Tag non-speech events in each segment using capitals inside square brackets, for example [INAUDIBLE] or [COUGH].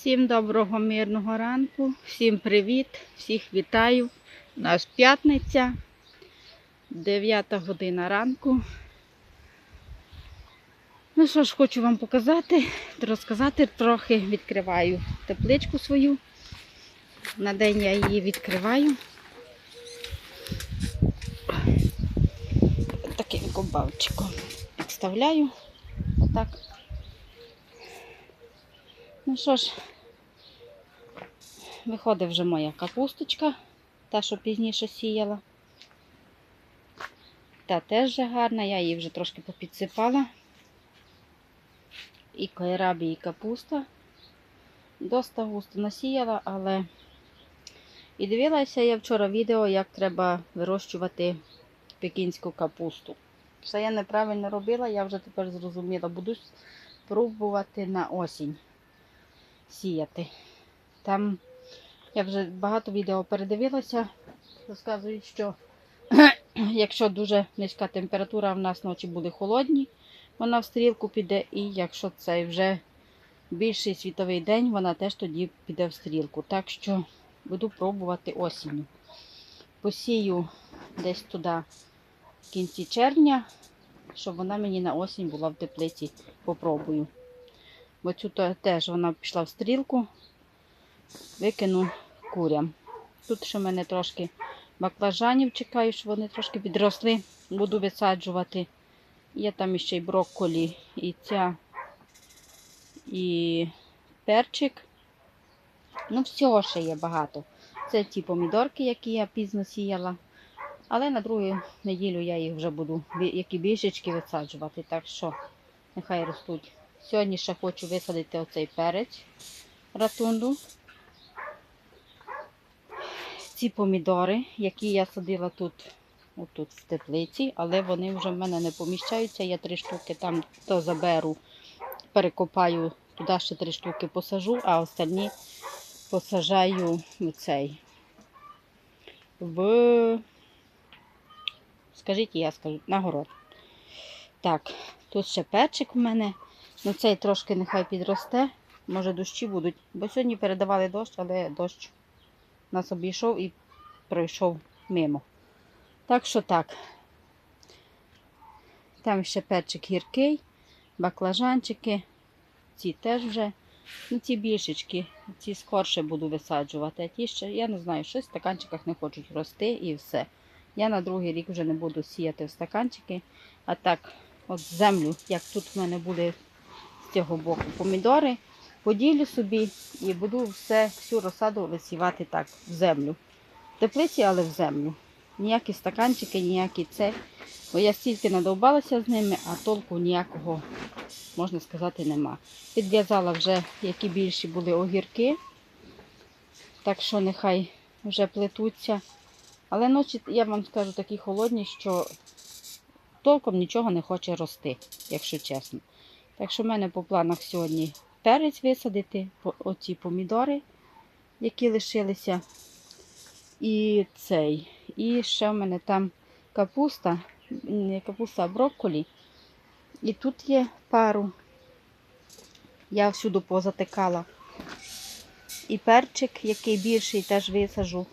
Всім доброго мирного ранку, всім привіт, всіх вітаю. У нас п'ятниця, 9 година ранку. Ну що ж, хочу вам показати, розказати трохи. Відкриваю тепличку свою. На день я її відкриваю. Таким комбавчиком підставляю. Отак. Ну що ж, виходить вже моя капусточка, та, що пізніше сіяла. Та теж вже гарна, я її вже трошки попідсипала. І кайрабі, і капуста. Доста густо насіяла, але і дивилася я вчора відео, як треба вирощувати пекінську капусту. Все я неправильно робила, я вже тепер зрозуміла, буду пробувати на осінь сіяти. Там я вже багато відео передивилася. Розказують, що [CLEARS THROAT] якщо дуже низька температура, в нас ночі були холодні, вона в стрілку піде, і якщо це вже більший світовий день, вона теж тоді піде в стрілку. Так що буду пробувати осінню. Посію десь туди в кінці червня, щоб вона мені на осінь була в теплиці. Попробую. Бо цю теж вона пішла в стрілку, викину курям. Тут ще в мене трошки баклажанів чекаю, щоб вони трошки підросли. Буду висаджувати. Є там ще й брокколі, і ця, і перчик. Ну, всього ще є багато. Це ті помідорки, які я пізно сіяла. Але на другу неділю я їх вже буду, які більшечки висаджувати. Так що нехай ростуть. Сьогодні ще хочу висадити оцей перець ратунду. Ці помідори, які я садила тут, отут в теплиці, але вони вже в мене не поміщаються. Я три штуки там то заберу, перекопаю, туди ще три штуки посажу, а остальні посажаю цей. В, скажіть, я скажу, на город. Так, тут ще перчик у мене. Ну, цей трошки нехай підросте. Може дощі будуть. Бо сьогодні передавали дощ, але дощ нас обійшов і пройшов мимо. Так що так. Там ще перчик гіркий, баклажанчики. Ці теж вже. Ну, ці більшечки, ці скорше буду висаджувати. А ті ще, я не знаю, щось в стаканчиках не хочуть рости і все. Я на другий рік вже не буду сіяти в стаканчики. А так, от землю, як тут в мене буде з цього боку помідори, поділю собі і буду все, всю розсаду висівати так, в землю. В теплиці, але в землю. Ніякі стаканчики, ніякі це. Бо я стільки надовбалася з ними, а толку ніякого, можна сказати, нема. Підв'язала вже, які більші були огірки. Так що нехай вже плетуться. Але ночі, я вам скажу, такі холодні, що толком нічого не хоче рости, якщо чесно. Так що в мене по планах сьогодні перець висадити, оці помідори, які лишилися. І цей. І ще в мене там капуста, не капуста, а брокколі. І тут є пару. Я всюди позатикала. І перчик, який більший, теж висажу.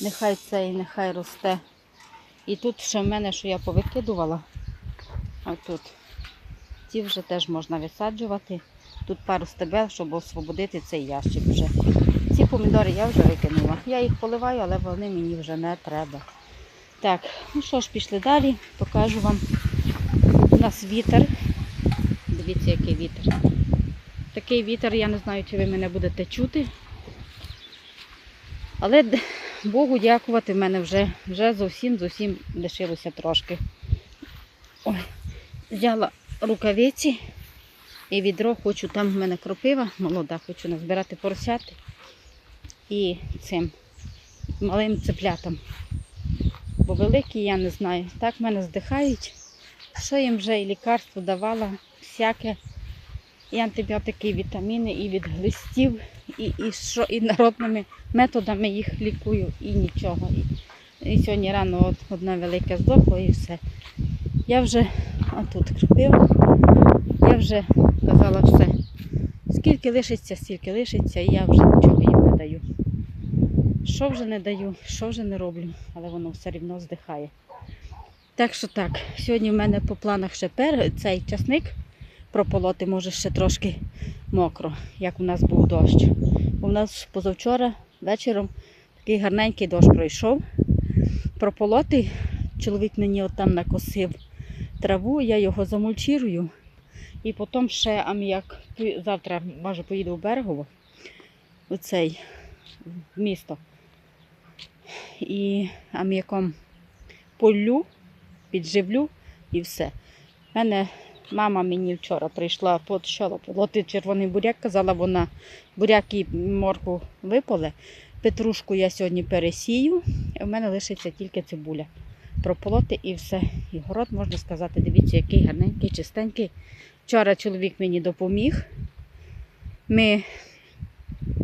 Нехай цей, нехай росте. І тут ще в мене, що я повикидувала. Отут. Ці вже теж можна висаджувати. Тут пару стебел, щоб освободити цей ящик вже. Ці помідори я вже викинула. Я їх поливаю, але вони мені вже не треба. Так, ну що ж, пішли далі, покажу вам. У нас вітер. Дивіться, який вітер. Такий вітер, я не знаю, чи ви мене будете чути. Але Богу дякувати, в мене вже, вже зовсім зовсім лишилося трошки. Ой, взяла рукавиці і відро хочу, там в мене кропива молода, хочу назбирати поросяти і цим малим цеплятам. Бо великі я не знаю. Так в мене здихають. Що їм вже і лікарство давала, всяке, і антибіотики, і вітаміни, і від глистів, і, і, що, і народними методами їх лікую, і нічого. І, і сьогодні рано от одна велика здохла і все. Я вже, а тут кропива, я вже казала все. Скільки лишиться, стільки лишиться, і я вже нічого їм не даю. Що вже не даю, що вже не роблю, але воно все рівно здихає. Так що так, сьогодні в мене по планах ще пер... цей часник прополоти, може ще трошки мокро, як у нас був дощ. У нас позавчора вечором такий гарненький дощ пройшов. Прополоти чоловік мені отам накосив траву, я його замульчирую. І потім ще аміак завтра, може, поїду в берегово, у цей місто. І аміаком полю, підживлю і все. У мене мама мені вчора прийшла почала полоти червоний буряк, казала вона, буряк і морку виполе. Петрушку я сьогодні пересію, і в мене лишиться тільки цибуля. Прополоти і все. І город, можна сказати, дивіться, який гарненький, чистенький. Вчора чоловік мені допоміг. Ми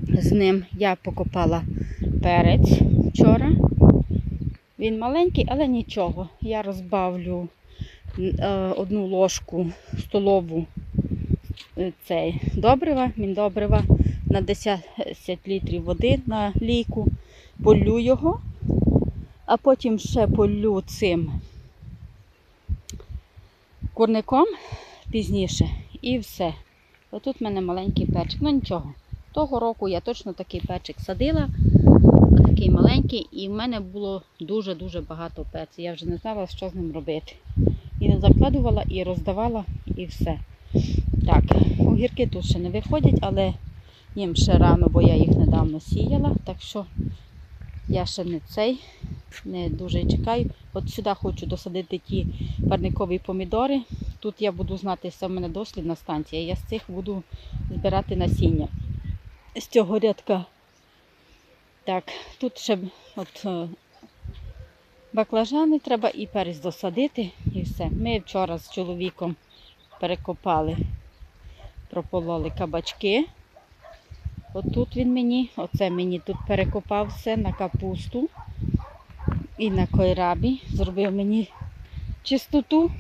з ним я покопала перець вчора. Він маленький, але нічого. Я розбавлю е, одну ложку столову е, цей добрива, міндобрива на 10 літрів води на лійку, полю його, а потім ще полю цим курником пізніше і все. Отут в мене маленький перчик. Ну нічого. Того року я точно такий перчик садила, такий маленький, і в мене було дуже-дуже багато перцю. Я вже не знала, що з ним робити. І не закладувала, і роздавала, і все. Так, огірки тут ще не виходять, але їм ще рано, бо я їх недавно сіяла. Так що я ще не цей, не дуже чекаю. От сюди хочу досадити ті парникові помідори. Тут я буду знати, це в мене дослідна станція. Я з цих буду збирати насіння з цього рядка. Так, тут ще от е, баклажани треба і перець досадити, і все. Ми вчора з чоловіком перекопали, пропололи кабачки. Отут він мені, оце мені тут перекопав все на капусту і на койрабі. Зробив мені чистоту.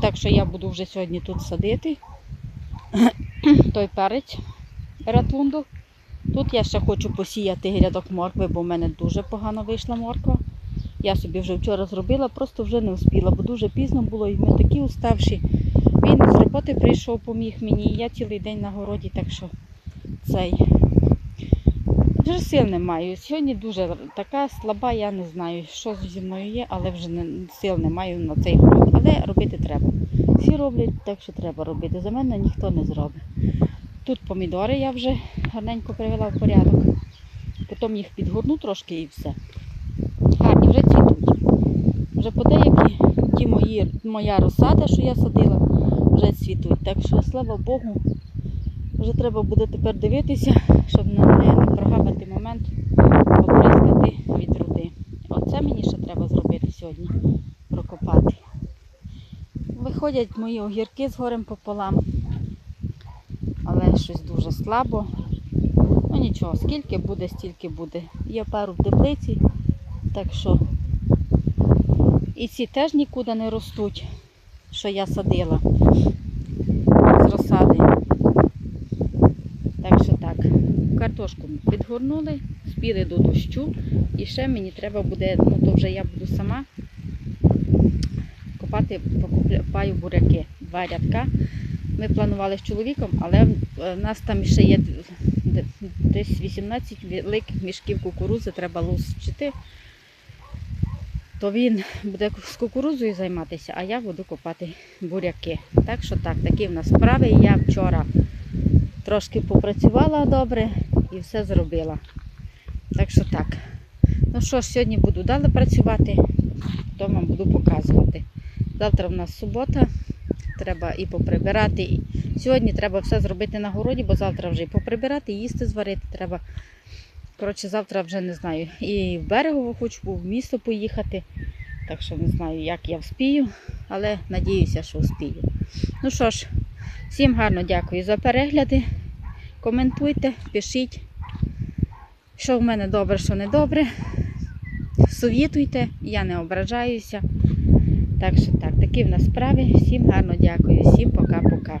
Так що я буду вже сьогодні тут садити [CLEARS THROAT] той перець ратунду. Тут я ще хочу посіяти рядок моркви, бо в мене дуже погано вийшла морква. Я собі вже вчора зробила, просто вже не успіла, бо дуже пізно було і ми такі уставші. Він з роботи прийшов, поміг мені. Я цілий день на городі, так що цей. Вже сил не маю. Сьогодні дуже така слаба, я не знаю, що зі мною є, але вже не, сил не маю на цей город. Але робити треба. Всі роблять, так що треба робити. За мене ніхто не зробить. Тут помідори я вже гарненько привела в порядок. Потім їх підгорну трошки і все. Гарні вже цвітуть. Вже подеякі ті мої, моя розсада, що я садила, вже цвітуть. Так що, слава Богу, вже треба буде тепер дивитися, щоб не, не, прогавити момент, поприскати від руди. Оце мені ще треба зробити сьогодні, прокопати. Виходять мої огірки з горем пополам, але щось дуже слабо. Ну нічого, скільки буде, стільки буде. Є пару в теплиці, так що і ці теж нікуди не ростуть, що я садила з розсади. Так що так, картошку підгорнули, спіли до дощу. І ще мені треба буде, ну то вже я буду сама копати, покупаю буряки. Два рядка. Ми планували з чоловіком, але в нас там ще є десь 18 великих мішків кукурузи, треба лущити. То він буде з кукурузою займатися, а я буду копати буряки. Так що так, такі в нас справи. Я вчора трошки попрацювала добре і все зробила. Так що так. Ну що ж, сьогодні буду далі працювати, потім вам буду показувати. Завтра в нас субота, треба і поприбирати. Сьогодні треба все зробити на городі, бо завтра вже і поприбирати, і їсти зварити треба. Коротше, завтра вже не знаю. І в берегово хочу в місто поїхати. Так що не знаю, як я вспію, але надіюся, що вспію. Ну що ж, всім гарно дякую за перегляди. Коментуйте, пишіть, що в мене добре, що не добре. Совітуйте, я не ображаюся. Так що так, такі в нас справи. Всім гарно дякую, всім пока-пока.